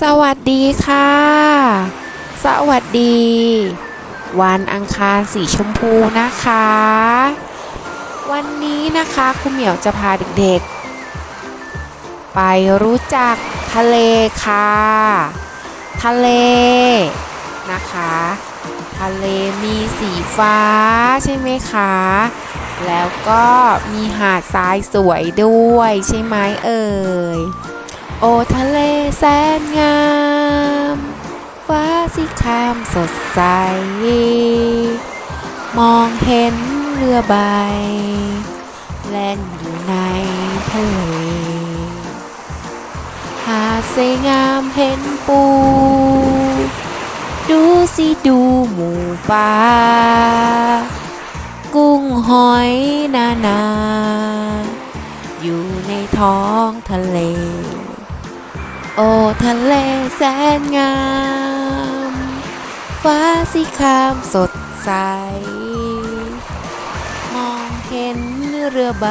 สวัสดีค่ะ สวัสดี วันอังคารสีชมพูนะคะ วันนี้นะคะคุณเหมียวจะพาเด็กๆ ไปรู้จักทะเลค่ะ ทะเลนะคะ ทะเลมีสีฟ้าใช่ไหมคะ แล้วก็มีหาดทรายสวยด้วยใช่ไหมเอ่ย โอทะเลแสนงาม ฟ้าสีครามสดใส มองเห็นเรือใบ แล่นอยู่ในทะเล หาดสวยงามเห็นปู ดูสิดูหมูป่ากุ้งหอยนานา อยู่ในท้องทะเล โอทะเลแสนงาม ฟ้าสีครามสดใส มองเห็นเรือใบ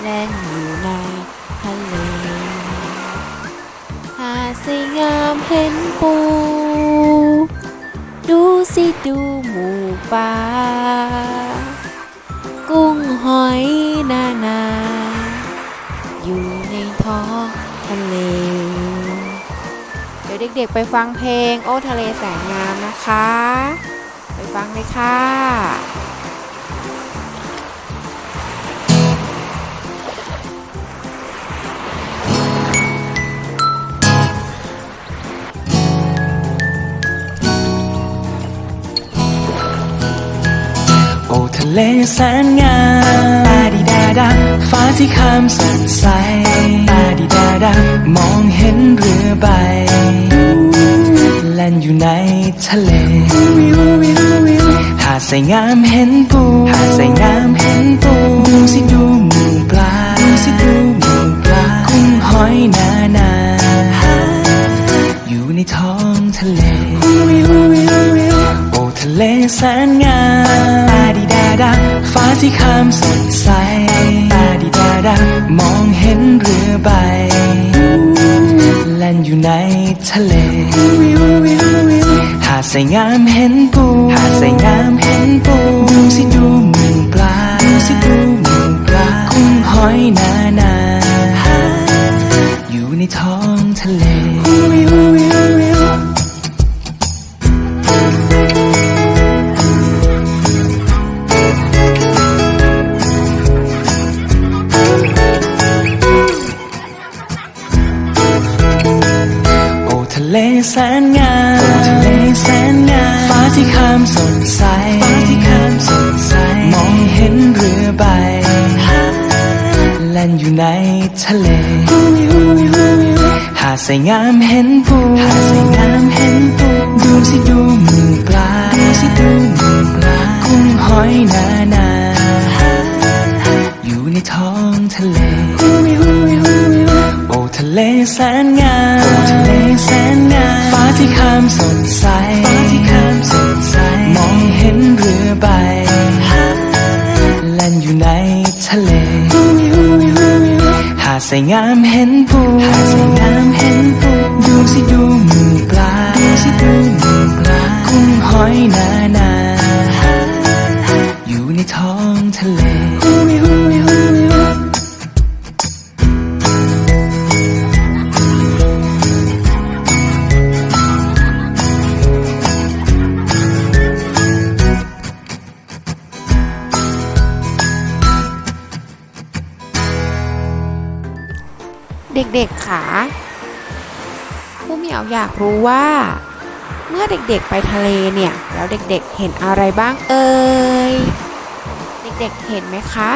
แล่นอยู่ในทะเล หาสวยงามเห็นปู ดูสิดูหมูป่ากุ้งหอยนานา อยู่ในท้องะเล เดี๋ยวเด็กๆไปฟังเพลงโอ้ทะเลแสนงามนะคะ ไปฟังเลยค่ะโอ้ทะเลแสนงาม ดาดาฟ้าที่คามสดใสตาดีดาดามองเห็นเรือใบแล่นอยู่ในทะเลหาดใสงามเห็นปูหาดใสงามเห็นปูดูสิดูหมูปลาดูสิดูหมูปลากุ้งหอยนานาอยู่ในท้องทะเลโอ้ทะเลแสนงามตาดีดาดาฟ้าที่คามสด มองเห็นเรือใบแล่นอยู่ในทะเล หาดสวยงามเห็นปูหาดสวยงามเห็นปูดูสิดูหมูปลาดูสิดูหมูปลา กุ้งหอยนานาอยู่ในท้อง อยู่ในทะเล หาดใสงามเห็นปูหาดใสงามเห็นปูดูสิดูหมูปลาดูสิดูหมูปลากุ้งหอยนานาอยู่ในท้องทะเล โอ้ทะเลแสนงามโอ้ทะเลแสนงามฟ้าที่คามสดใสฟ้าที่คามสดใสมองายงามเห็นปูหาดใสงามเห็นปูดูสิดูหมูปลาดูสิดูหมูปลากุ้งหอยนาน ด็กๆค่ะผู้เหมียวอยากรู้ว่า เมื่อเด็กๆไปทะเลเนี่ยแล้วเด็กๆเห็นอะไรบ้างเอ่ยเด็กๆเห็นไหมคะ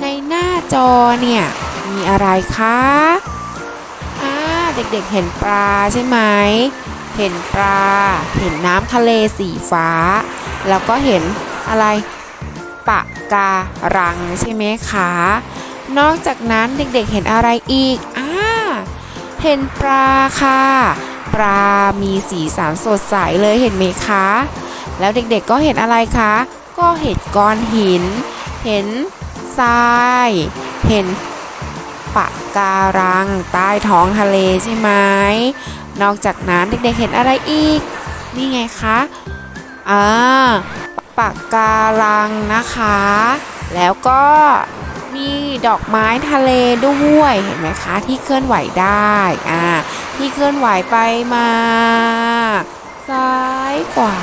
ในหน้าจอเนี่ยมีอะไรคะอ่าเด็กๆเห็นปลาใช่ไหมเห็นปลา เห็นน้ำทะเลสีฟ้า แล้วก็เห็นอะไรปะการังใช่ไหมคะ นอกจากนั้นเด็กๆเห็นอะไรอีก เห็นปลาค่ะ ปลามีสีสันสดใสเลยเห็นไหมคะ แล้วเด็กๆก็เห็นอะไรคะ ก็เห็นก้อนหิน เห็นทราย เห็นปะการังใต้ท้องทะเลใช่ไหม นอกจากนั้นเด็กๆเห็นอะไรอีก นี่ไงคะอ่าปะการังนะคะ แล้วก็ มีดอกไม้ทะเลด้วยเห็นไหมคะ ที่เคลื่อนไหวได้อ่าที่เคลื่อนไหวไปมา ซ้ายขวา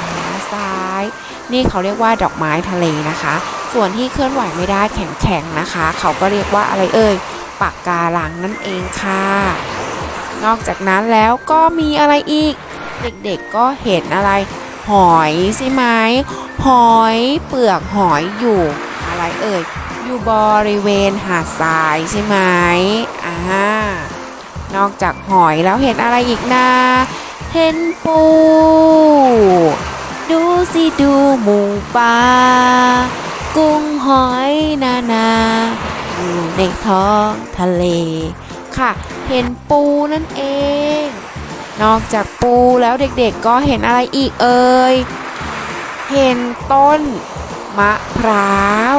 ซ้าย นี่เขาเรียกว่าดอกไม้ทะเลนะคะ ส่วนที่เคลื่อนไหวไม่ได้แข็งๆนะคะ เขาก็เรียกว่าอะไรเอ่ยปากการังนั่นเองค่ะ นอกจากนั้นแล้วก็มีอะไรอีก เด็กๆก็เห็นอะไร หอยใช่ไหมหอยเปลือกหอยอยู่อะไรเอ่ย อยู่บริเวณหาดทรายใช่ไหมอ่านอกจากหอยแล้วเห็นอะไรอีกนะ เห็นปู ดูสิดูหมูปลา กุ้งหอยนานาอยู่ในท้องทะเล ค่ะ เห็นปูนั่นเอง นอกจากปูแล้วเด็กๆก็เห็นอะไรอีกเอ่ย เห็นต้น มะพร้าว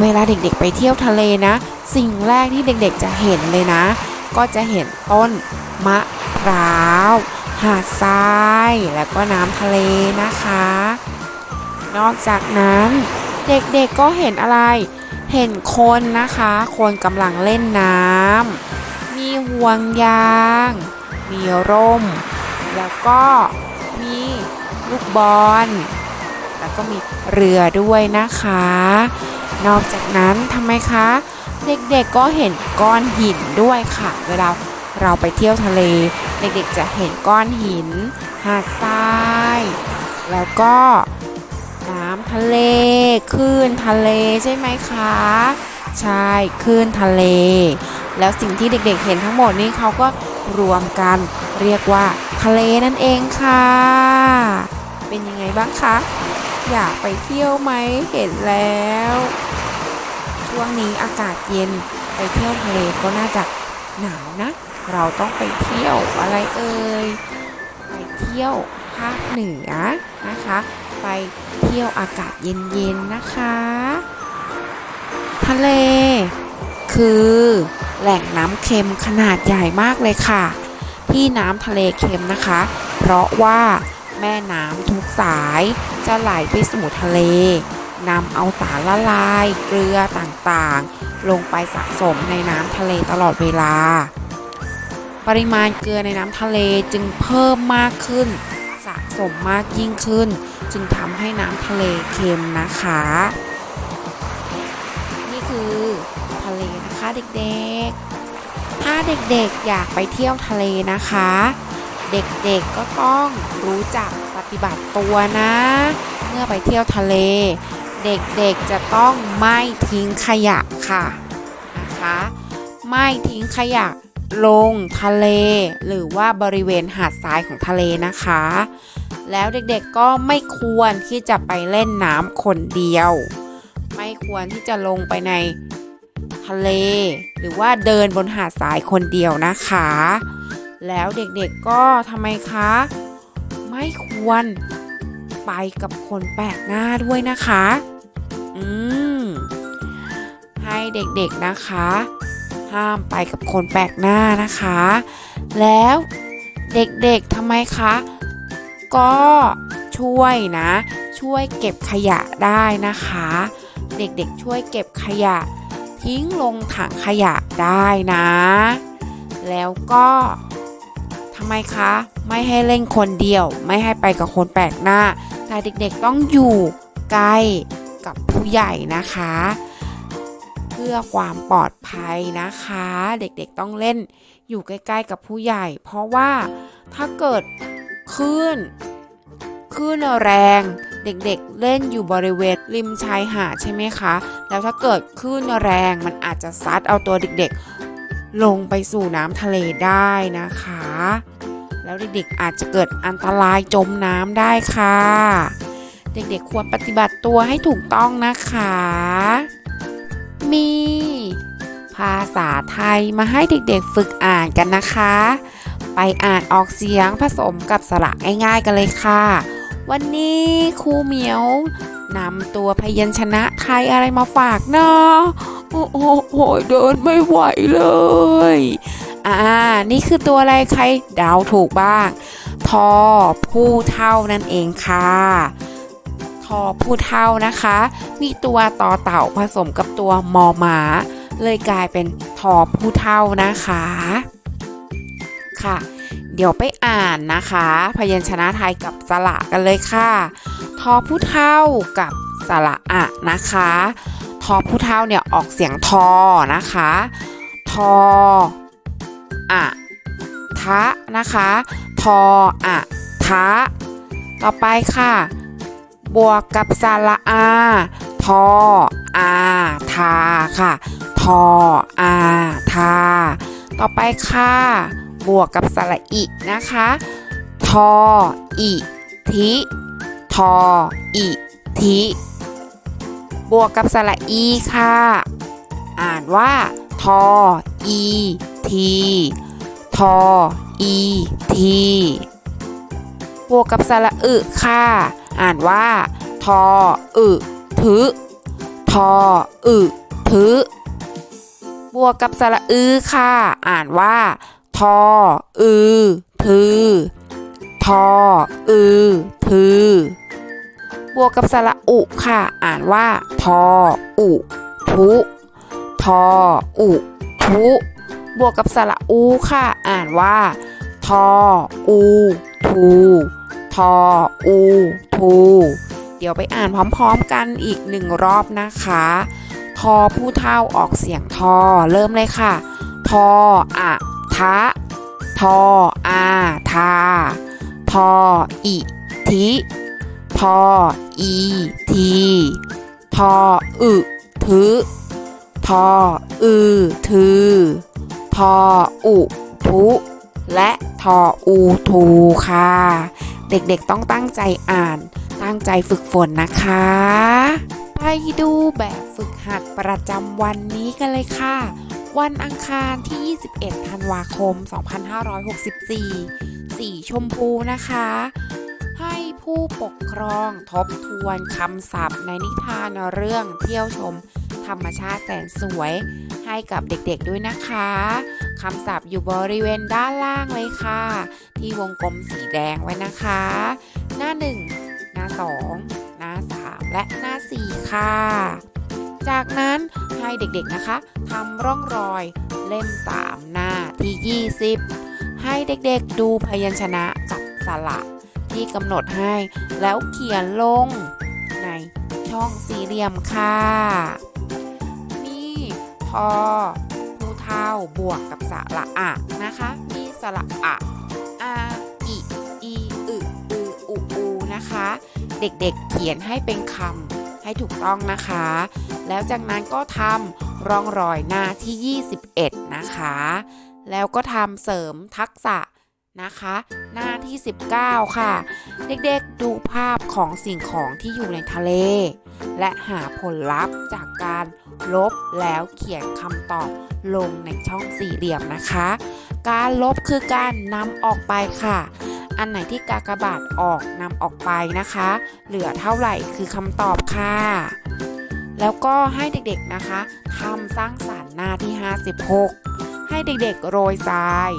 เวลาเด็กๆไปเที่ยวทะเลนะ สิ่งแรกที่เด็กๆจะเห็นเลยนะ ก็จะเห็นต้นมะพร้าว หาดทราย แล้วก็น้ำทะเลนะคะ นอกจากนั้นเด็กๆก็เห็นอะไร เห็นคนนะคะ คนกำลังเล่นน้ำ มีห่วงยาง มีร่ม แล้วก็มีลูกบอล แล้วก็มีเรือด้วยนะคะ นอกจากนั้นทำไมคะ เด็กๆก็เห็นก้อนหินด้วยค่ะ เวลาเราไปเที่ยวทะเล เด็กๆจะเห็นก้อนหิน หาดทราย แล้วก็น้ำทะเลคลื่นทะเลใช่ไหมคะ ใช่คลื่นทะเล แล้วสิ่งที่เด็กๆเห็นทั้งหมดนี้เขาก็รวมกันเรียกว่าทะเลนั่นเองค่ะ เป็นยังไงบ้างคะ อยากไปเที่ยวไหมเห็นแล้ว ช่วงนี้อากาศเย็นไปเที่ยวทะเลก็น่าจะหนาวนะ เราต้องไปเที่ยวอะไรเอ่ยไปเที่ยวภาคเหนือนะคะ ไปเที่ยวอากาศเย็นๆนะคะ ทะเล คือแหล่งน้ำเค็มขนาดใหญ่มากเลยค่ะ ที่น้ำทะเลเค็มนะคะ เพราะว่า แม่น้ำทุกสายจะไหลไปสู่ทะเล นำเอาสารละลาย เกลือต่างๆ ลงไปสะสมในน้ำทะเลตลอดเวลา ปริมาณเกลือในน้ำทะเลจึงเพิ่มมากขึ้น สะสมมากยิ่งขึ้น จึงทำให้น้ำทะเลเค็มนะคะ นี่คือทะเลนะคะเด็กๆ ถ้าเด็กๆอยากไปเที่ยวทะเลนะคะ เด็กๆก็ต้องรู้จักปฏิบัติตัวนะ เมื่อไปเที่ยวทะเล เด็กๆจะต้องไม่ทิ้งขยะค่ะนะคะไม่ทิ้งขยะลงทะเล หรือว่าบริเวณหาดทรายของทะเลนะคะ แล้วเด็กๆก็ไม่ควรที่จะไปเล่นน้ำคนเดียว ไม่ควรที่จะลงไปในทะเล หรือว่าเดินบนหาดทรายคนเดียวนะคะ แล้วเด็กๆก็ทำไมคะ ไม่ควรไปกับคนแปลกหน้าด้วยนะคะ อืม ให้เด็กๆนะคะ ห้ามไปกับคนแปลกหน้านะคะ แล้วเด็กๆทำไมคะ ก็ช่วยนะ ช่วยเก็บขยะได้นะคะ เด็กๆช่วยเก็บขยะ ทิ้งลงถังขยะได้นะ แล้วก็ ทำไมคะ ไม่ให้เล่นคนเดียว ไม่ให้ไปกับคนแปลกหน้า แต่เด็กๆต้องอยู่ใกล้กับผู้ใหญ่นะคะ เพื่อความปลอดภัยนะคะ เด็กๆต้องเล่นอยู่ใกล้ๆกับผู้ใหญ่ เพราะว่าถ้าเกิดคลื่นคลื่นแรง เด็กๆเล่นอยู่บริเวณริมชายหาดใช่ไหมคะ แล้วถ้าเกิดคลื่นแรงมันอาจจะซัดเอาตัวเด็กๆ ลงไปสู่น้ำทะเลได้นะคะ แล้วเด็กๆอาจจะเกิดอันตรายจมน้ำได้ค่ะ เด็กๆควรปฏิบัติตัวให้ถูกต้องนะคะ มี ภาษาไทยมาให้เด็กๆฝึกอ่านกันนะคะ ไปอ่านออกเสียงผสมกับสระง่ายๆกันเลยค่ะ วันนี้ครูเหมียวนำตัวพยัญชนะไทยอะไรมาฝากเนาะ โอ้โหโหเดินไม่ไหวเลย อ่า นี่คือตัวอะไรใครดาวถูกบ้าง ทอผู้เท่านั่นเองค่ะทอผู้เท่านะคะ มีตัวต่อเต่าผสมกับตัวมอหมา เลยกลายเป็นทอผู้เท่านะคะ ค่ะ เดี๋ยวไปอ่านนะคะ พยัญชนะไทยกับสระกันเลยค่ะ ทอผู้เท่ากับสระอะนะคะ อผู้เท่าเนี่ยออกเสียงทอนะคะ ทออะทะนะคะ ทออะทะต่อไปค่ะ บวกกับสระอา ทออาทาค่ะ ทออาทา ต่อไปค่ะ บวกกับสระอินะคะ ทออิทิ ทออิทิ บวกกับสระอีค่ะ อ่านว่า ทอ อี ที ทอ อี ที บวกกับสระอึค่ะ อ่านว่า ทอ อึ ทึทอ อึ ทึบวกกับสระอือค่ะ อ่านว่า ทอ อือ ทือ ทอ อือ ทือ วกกับสระอุค่ะ อ่านว่า ทอ อุ ทุ ทอ อุ ทุ บวกกับสระอูค่ะ อ่านว่า ทอ อู ทู ทอ อู ทู เดี๋ยวไปอ่านพร้อมๆกันอีกหนึ่งรอบนะคะ ทอผู้เท่าออกเสียงทอ เริ่มเลยค่ะ ทออะทะ ทออาทา ทออิทิ ทออีทีทออึทึทออือทือทออุทุและทออูทูค่ะ เด็กๆต้องตั้งใจอ่าน ตั้งใจฝึกฝนนะคะ ไปดูแบบฝึกหัดประจำวันนี้กันเลยค่ะ วันอังคารที่ 21 ธันวาคม 2564 สีชมพูนะคะ ผู้ปกครองทบทวนคำศัพท์ในนิทานเรื่องเที่ยวชม ธรรมชาติแสนสวย ให้กับเด็กๆด้วยนะคะคำศัพท์อยู่บริเวณด้านล่างเลยค่ะ ที่วงกลมสีแดงไว้นะคะ หน้า 1 หน้า 2 หน้า 3 และหน้า 4 ค่ะ จากนั้นให้เด็กๆนะคะทำร่องรอยเล่ม 3 หน้าที่ 20 ให้เด็กๆดูพยัญชนะกับสระ ที่กำหนดให้ แล้วเขียนลงในช่องสี่เหลี่ยมค่ะมีพอผู้เท่าบวกกับสระอะนะคะ มีสระอะอาอิอีอึอืออุอูนะคะ เด็กๆเขียนให้เป็นคำให้ถูกต้องนะคะ แล้วจากนั้นก็ทำร่องรอยหน้าที่ 21 นะคะ แล้วก็ทำเสริมทักษะ นะคะ หน้าที่ 19 ค่ะ เด็กๆดูภาพของสิ่งของที่อยู่ในทะเล และหาผลลัพธ์จากการลบแล้วเขียนคำตอบลงในช่องสี่เหลี่ยมนะคะ การลบคือการนำออกไปค่ะ อันไหนที่กากบาทออกนำออกไปนะคะ เหลือเท่าไหร่คือคำตอบค่ะ แล้วก็ให้เด็กๆนะคะทำสร้างสารรค์หน้าที่ 56 ให้เด็กๆโรยทราย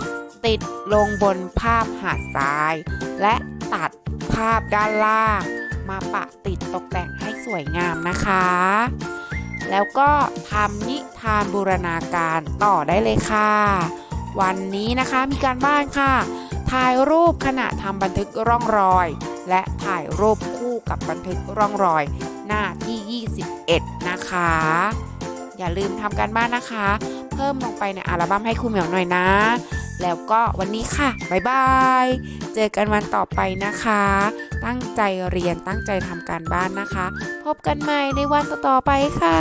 ลงบนภาพหาดทราย และตัดภาพด้านล่าง มาปะติดตกแต่งให้สวยงามนะคะ แล้วก็ทำนิทานบูรณาการต่อได้เลยค่ะ วันนี้นะคะมีการบ้านค่ะ ถ่ายรูปขณะทำบันทึกร่องรอย และถ่ายรูปคู่กับบันทึกร่องรอย หน้าที่ 21 นะคะ อย่าลืมทำการบ้านนะคะ เพิ่มลงไปในอัลบั้มให้ครูเหมียวหน่อยนะ แล้วก็วันนี้ค่ะ บ๊ายบาย เจอกันวันต่อไปนะคะ ตั้งใจเรียนตั้งใจทำการบ้านนะคะ พบกันใหม่ในวันต่อๆไปค่ะ